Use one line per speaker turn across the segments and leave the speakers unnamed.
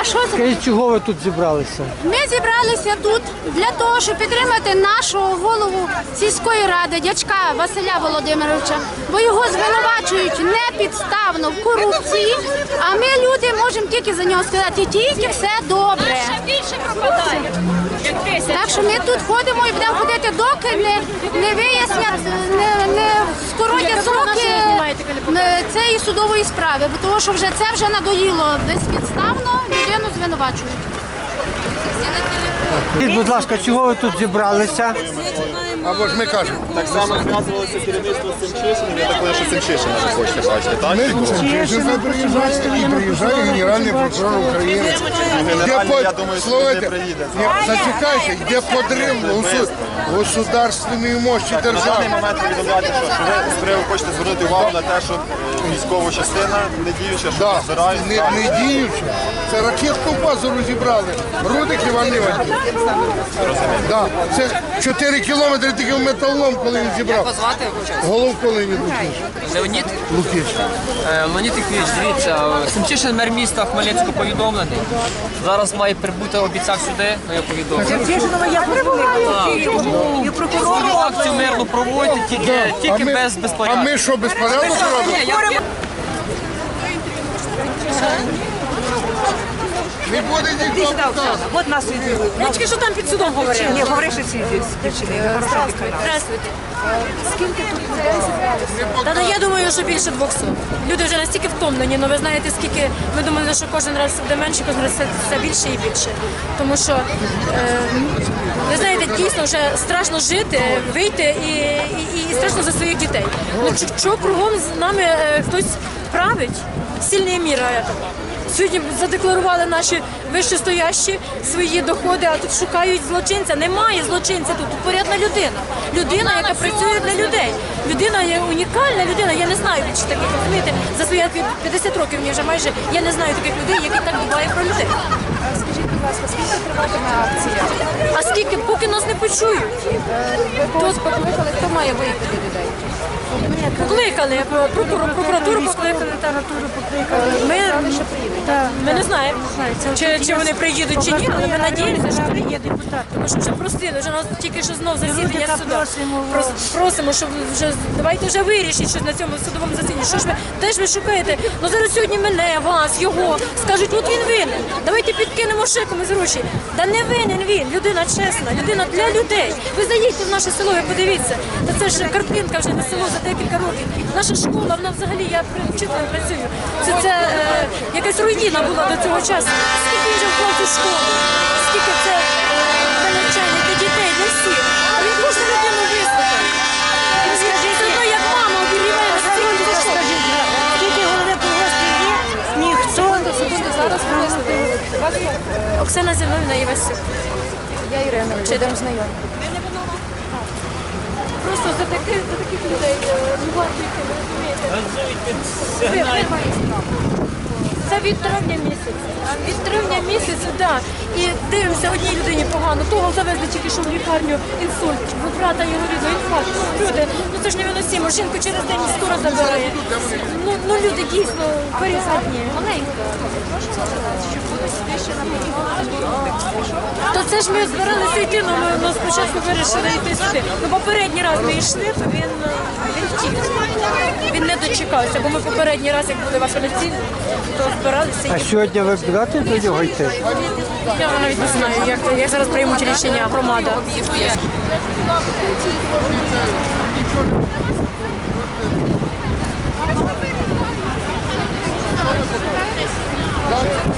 А що це?
Скажіть, чого ви тут зібралися?
Ми зібралися тут для того, щоб підтримати нашого голову сільської ради, дячка Василя Володимировича, бо його звинувачують непідставно в корупції. А ми люди можемо тільки за нього сказати, тільки все добре.
більше пропадає.
Так що ми тут ходимо і будемо ходити, доки не, не вияснять, цієї судової справи, бо того, що вже це вже надоїло безпідставно, людину звинувачують.
Скажіть, будь ласка, чого ви тут зібралися?
Або ж ми кажемо.
Так само зв'язувалося керівництво з Семчишиним, я так що Семчишина ви хочете бачити, так?
Ми
Фігуру?
Приїжджає і приїжджає генеральний прокурор України.
Генеральний, я думаю, що
слухайте,
приїде.
ні, Зачекайте, йде подрив госу- государственної мощі
На даний
держави.
момент повідомляти, що, що ви з хочете звернути увагу на те, що е, військова частина не діюча, що
Да,
збирають.
не, не діючи. Це ракетну базу розібрали. Рудик Іван Іванович. Да. Це 4 кілометри тільки в металолом, коли він зібрав.
Позвати.
Головко Леонід Лукіч.
Леонід
Лукіч.
Е, Леонід Іквіч, дивіться, Семчишин мер міста Хмельницького повідомлений. Зараз має прибути обіцяв сюди, ну я повідомив.
Тішинова я прибуваю. І прокурор.
Акцію мирну проводьте, тільки,
А
тільки
ми-
без
А
безпорядку.
ми що, безпорядок робимо?
Ні, я- Спасибо.
Не буде
Іди сюди. Оксана. От нас відвели.
Я що там під судом говорила.
Ні, говори, що ці дівчини.
Здравствуйте. Та ну, я думаю, що більше 200. Люди вже настільки втомлені, але ви знаєте, скільки ми думали, що кожен раз буде менше, кожен раз все, більше і більше. Тому що е, ви знаєте, дійсно вже страшно жити, вийти і, і, і страшно за своїх дітей. Ну що, кругом з нами е, хтось править? Сильний міра. Сьогодні задекларували наші вищестоящі свої доходи, а тут шукають злочинця. Немає злочинця тут. Тут порядна людина. Людина, яка працює для людей. Людина є унікальна людина. Я не знаю більше таких. Розумієте, за свої 50 років мені вже майже я не знаю таких людей, які так дбають про людей.
Скажіть, будь ласка, скільки триватиме акція?
А скільки, поки нас не почують,
Ви когось покликали, хто має виїхати людей?
Покликали прокуратуру покликали. Ми, та, ми не знаємо, чи, чи вони приїдуть чи ні, але ми надіємося, що приїдуть. Тому що вже просили, вже нас тільки що знов засідання суду. Просимо, щоб вже давайте вже вирішіть щось на цьому судовому засіданні. Що ж ви теж ви шукаєте? Ну зараз сьогодні мене, вас, його скажуть, от він винен. Давайте підкинемо ще комусь гроші. Та не винен він, людина чесна, людина для людей. Ви заїдьте в наше село і подивіться. Та це ж картинка вже на село за декілька років. Наша школа, вона взагалі, я вчителем працюю. Це, це е, якась руїна була до цього часу. Скільки вже вклав у школу, скільки це е, для навчання, для дітей, для всіх. А він кожну людину вислухає. Він скаже, це одно як мама обігріває на.
Скільки голови колгоспів є, ніхто.
Зараз принесли. Оксана Зіновна і.
Я Ірина, будемо знайомі.
Просто за таких, за таких людей не варто йти, ви розумієте? Це від травня місяця. Від травня місяця, так. І дивимося одній людині погано. Того завезли тільки що в лікарню інсульт. Брата його рідного інфаркт. Люди, ну це ж невиносимо. Жінку через день скоро забирає. Ну, ну люди дійсно перезадні. То це ж ми збиралися йти, але ми, ми спочатку вирішили йти сюди. Ну попередній раз ми йшли, то він він втік. Він не дочекався, бо ми попередній раз, як були в апеляційні, то збиралися
А сьогодні ви будете до нього йти?
Я навіть не знаю, як, як зараз приймуть рішення громада. Thank you.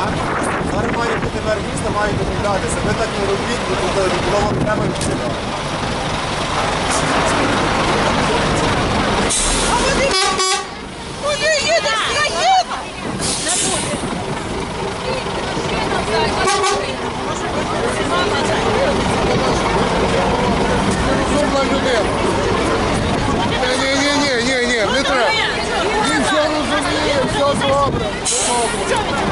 Зараз має бути мер міста, має домовлятися. Ви так не робіть, бо тут було вам треба відсюди.
Розумна людина. Ні, ні, ні, ні, ні, не треба. Він все розуміє, все добре. все добре.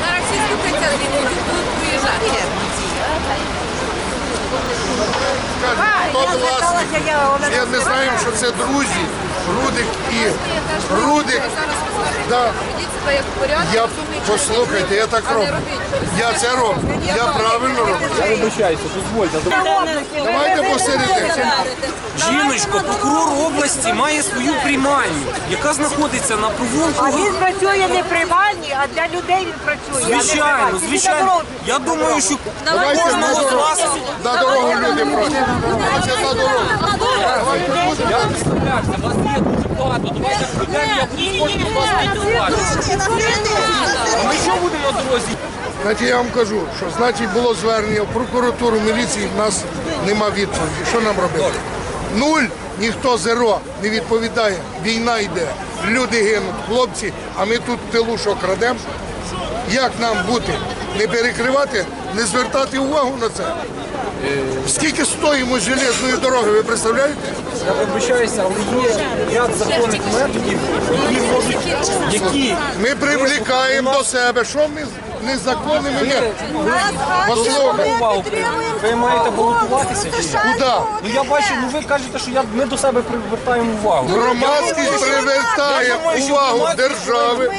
Зараз всі слухаються, будуть приїжджати.
Скажіть, хто власник? Я не знаю, що це друзі, Рудик і Рудик. Да. Я послухайте, я так роблю. Я це роблю. Я правильно роблю.
Вибачаюся, дозвольте.
Давайте посередині.
Жіночко, прокурор області має свою приймальню, яка знаходиться на провулку.
А він працює не при ванні, а для людей він працює.
Звичайно, звичайно. Я думаю, що кожного з вас
люди просять.
Я пройдемо, я ми що будемо дорозі?
Значить, я вам кажу, що значить було звернення в прокуратуру, міліції, в нас нема відповіді. Що нам робити? Нуль, ніхто зеро не відповідає. Війна йде, люди гинуть, хлопці, а ми тут тилу що крадемо. Як нам бути? Не перекривати, не звертати увагу на це. Скільки стоїмо железної дороги, ви представляєте?
Я вибачаюся, але є ряд законних методів, які можуть, які
Ми привлікаємо до себе. Що ми незаконними? Послухайте,
увагу. Ви маєте балотуватися
куди?
Ну я бачу, ну ви кажете, що я, ми до себе привертаємо увагу.
Громадськість привертає увагу держави.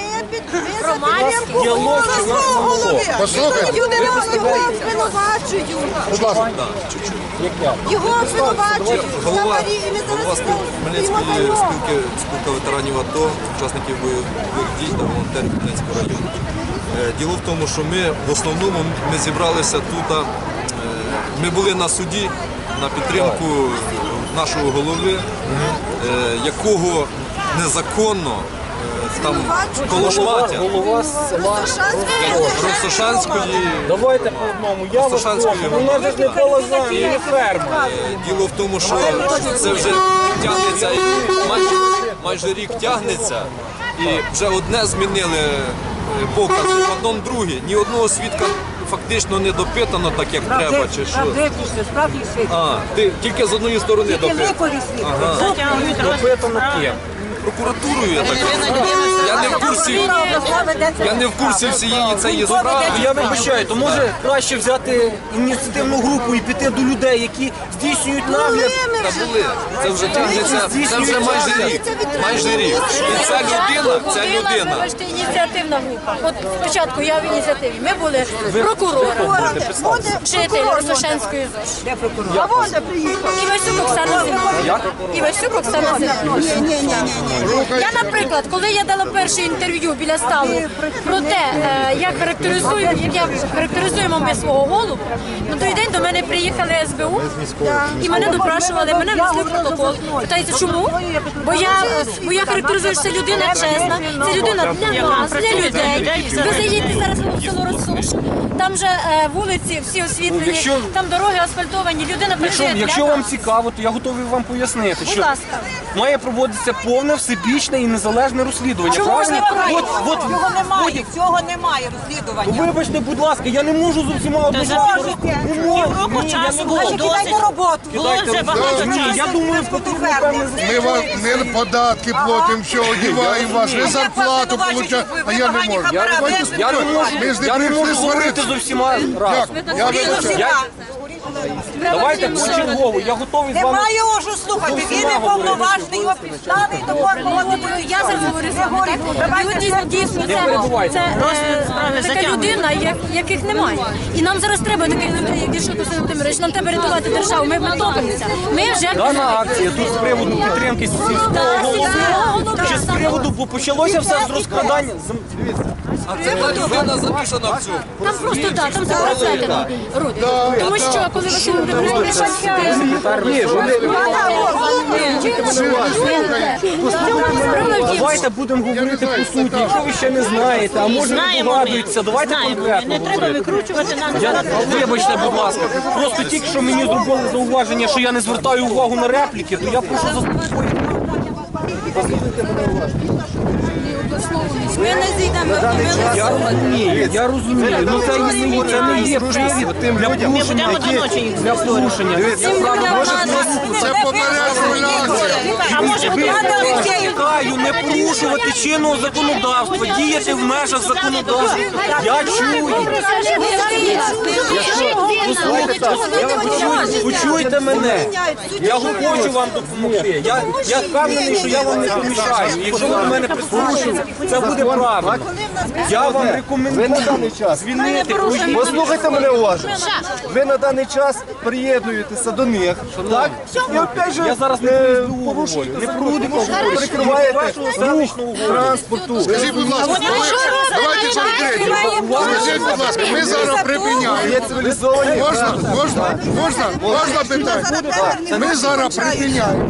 Діалог чи нас монолог.
Послухайте,
Люди звинувачують.
будь ласка.
Його звинувачують.
голова, голова спіл- Хмельницької спілки спілка ветеранів АТО, учасників бойових дій та волонтерів Хмельницького району. Е, Діло в тому, що ми в основному ми зібралися тут. е, Ми були на суді на підтримку нашого голови, е, якого незаконно там колошматя
Голова села.
Росошанської.
Давайте по одному. Я вас прошу. У нас же ж не полозан, і не ферма.
Діло в тому, що це вже тягнеться майже, майже рік тягнеться, і вже одне змінили е, покази, потім друге. Ні одного свідка фактично не допитано так, як треба, чи що.
Правдивіше, справді світ.
А, ти тільки з одної сторони допитано.
Липові світ.
Допитано ким?
Прокуратурою я так я не в курсі. Я не в курсі всієї цієї справи.
Я вибачаю, то може краще взяти ініціативну групу і піти до людей, які здійснюють нагляд.
Та були. Це вже тягнеться, це вже майже рік. Майже рік. І ця людина, ця людина.
Вибачте, ініціативна група. От спочатку я в ініціативі. Ми були прокурором, вчитель Росошенської ЗОЖ.
А вон де приїхав.
Івасюк Оксана Зимова. Івасюк Оксана Зимова. Я, наприклад, коли я дала перше інтерв'ю біля столу про те, е, як характеризуємо, як я характеризуємо ми свого голову, на той день до мене приїхали СБУ і мене допрашували, мене внесли в протокол. Питається, чому? Бо я, бо я характеризую, що це людина чесна, це людина для нас, для людей. Ви заїдете зараз в село Росуш, там же е, вулиці всі освітлені,
Ну, якщо-
там дороги асфальтовані, людина
Якщо, якщо вам цікаво, то я готовий вам пояснити,
Будь
що
ласка.
має проводитися повне, всебічне і незалежне розслідування.
Чого ж
правильно?
немає?
От, от,
Цього немає, цього немає
Ну,
розслідування.
Вибачте, будь ласка, я не можу з усіма одночасно. Не можу. Ні, я не можу.
Кидайте роботу.
Кидайте роботу. Ні, я думаю, потрібно певне
Ми, вам, ми податки платимо, що одіваємо вас, ви зарплату получаєте, а я не можу.
Я, я не можу,
Ми ж не
я не
прийшли
можу говорити
сварити.
З усіма разом.
Я вибачаю.
Я, давайте почергово, я готовий з вами.
Немає його що слухати, він не повноважний, його підстави до кожного.
Я зараз говорю з вами. так. І дійсно, дійсно
Не
це,
перебувайте.
це е, така людина, як- яких немає. І нам зараз треба таких людей, як Василь Володимирович, нам треба рятувати державу. Ми втопимося. Ми вже
Дана акція тут з приводу підтримки сільського голови. З приводу, бо почалося все з розкрадання. з-
А це людина замішана в цьому.
там просто да, там запроцетено руди. Тому що коли Василь Володимирович
вони- Давайте будемо говорити по суті. Якщо ви ще не знаєте, а може не догадуєтеся, давайте конкретно говорити.
викручувати нам.
Я, вибачте, будь ласка, просто тільки що мені зробили зауваження, що я не звертаю увагу на репліки, то я прошу заспокоїти.
Ми не зійдемо.
Я розумію, я розумію. Ну це не є, це не є привід для порушення, для порушення.
Це попереджувальна акція.
Закликаю не порушувати чинного законодавства, діяти в межах законодавства. Я чую. Послухайте, я почуйте мене. Я хочу вам допомогти. Я впевнений, що я вам не помішаю. Якщо ви мене прислухаєтеся, це буде правильно. Я вам рекомендую звільнити. проїзд.
Послухайте мене уважно. Ви на даний час приєднуєтеся до них, так? І опять же,
Я зараз не
е, порушуєте
не Вашого
рух
голови.
Скажіть, будь ласка, ви- давайте конкретно. Скажіть, будь ласка, ми зараз припиняємо.
Цивілізовані.
Можна, можна, можна, можна питання? Ми зараз припиняємо.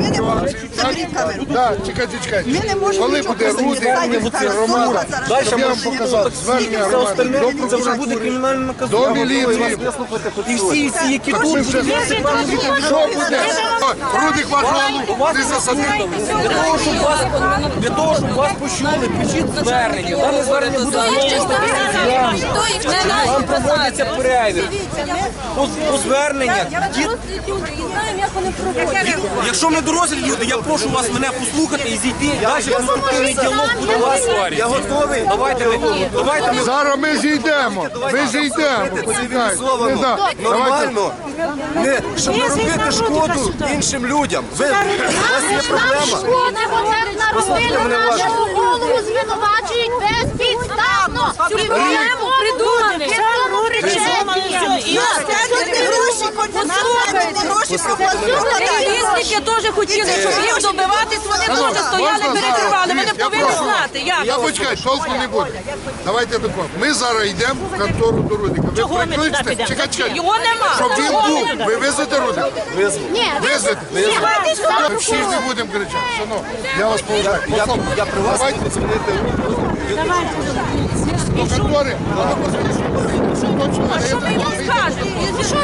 Так, чекайте, чекайте. Коли буде руди, це громада.
Далі
Щоб я вам
маршрутного
показав
таксі,
звернення
все
громади
остальне,
до
це вже буде
прокуратури.
кримінальне
До
наказання.
міліції.
І всі ці, які тут,
Що буде? Руди кварталу, ти засадив.
для того, щоб вас, для того, щоб вас почули, пишіть звернення. Дане звернення буде знову Вам проводиться перевір. По. Ді- Якщо ми дорослі люди, я прошу вас мене послухати і зійти. Далі конструктивний діалог буде у вас.
Я готовий.
Давайте ми, давайте ми
Зараз ми зійдемо. Ми зійдемо.
Цивілізовано, нормально, не, щоб не робити шкоду іншим людям. Ви, у вас є проблема.
Бо так голову, звинувачують безпідставно. Цю проблему придумали.
Різники теж хотіли, щоб їх добиватись, вони теж стояли,
Можна
перекривали. Ми не?
Я
повинні
прошу.
знати, як.
Я почекаю, толку не буде. Давайте тако. Ми зараз йдемо в контору до Рудика. Ви
Чого ми туди
прикличте,
підемо?
чекайте, чекайте.
Його нема.
Щоб він був. Ви везете Рудика?
Ні,
Везете? Ми всі ж не будемо кричати. Шановні, я вас поважаю.
Я, я при вас
Давайте.
буду змінити
До контори. Точно?
Що ми їм скажемо? Що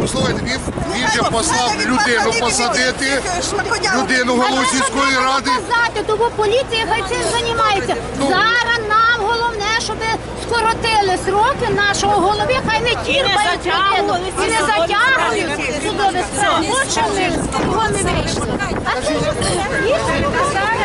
Послухайте, він, він же послав людину посадити, людину голову сільської ради.
сказати, тому поліція хай цим займається. Зараз нам головне, щоб скоротили сроки нашого голови, хай не тірпають людину і не затягують судові справи. От що ми, ми вийшли. А це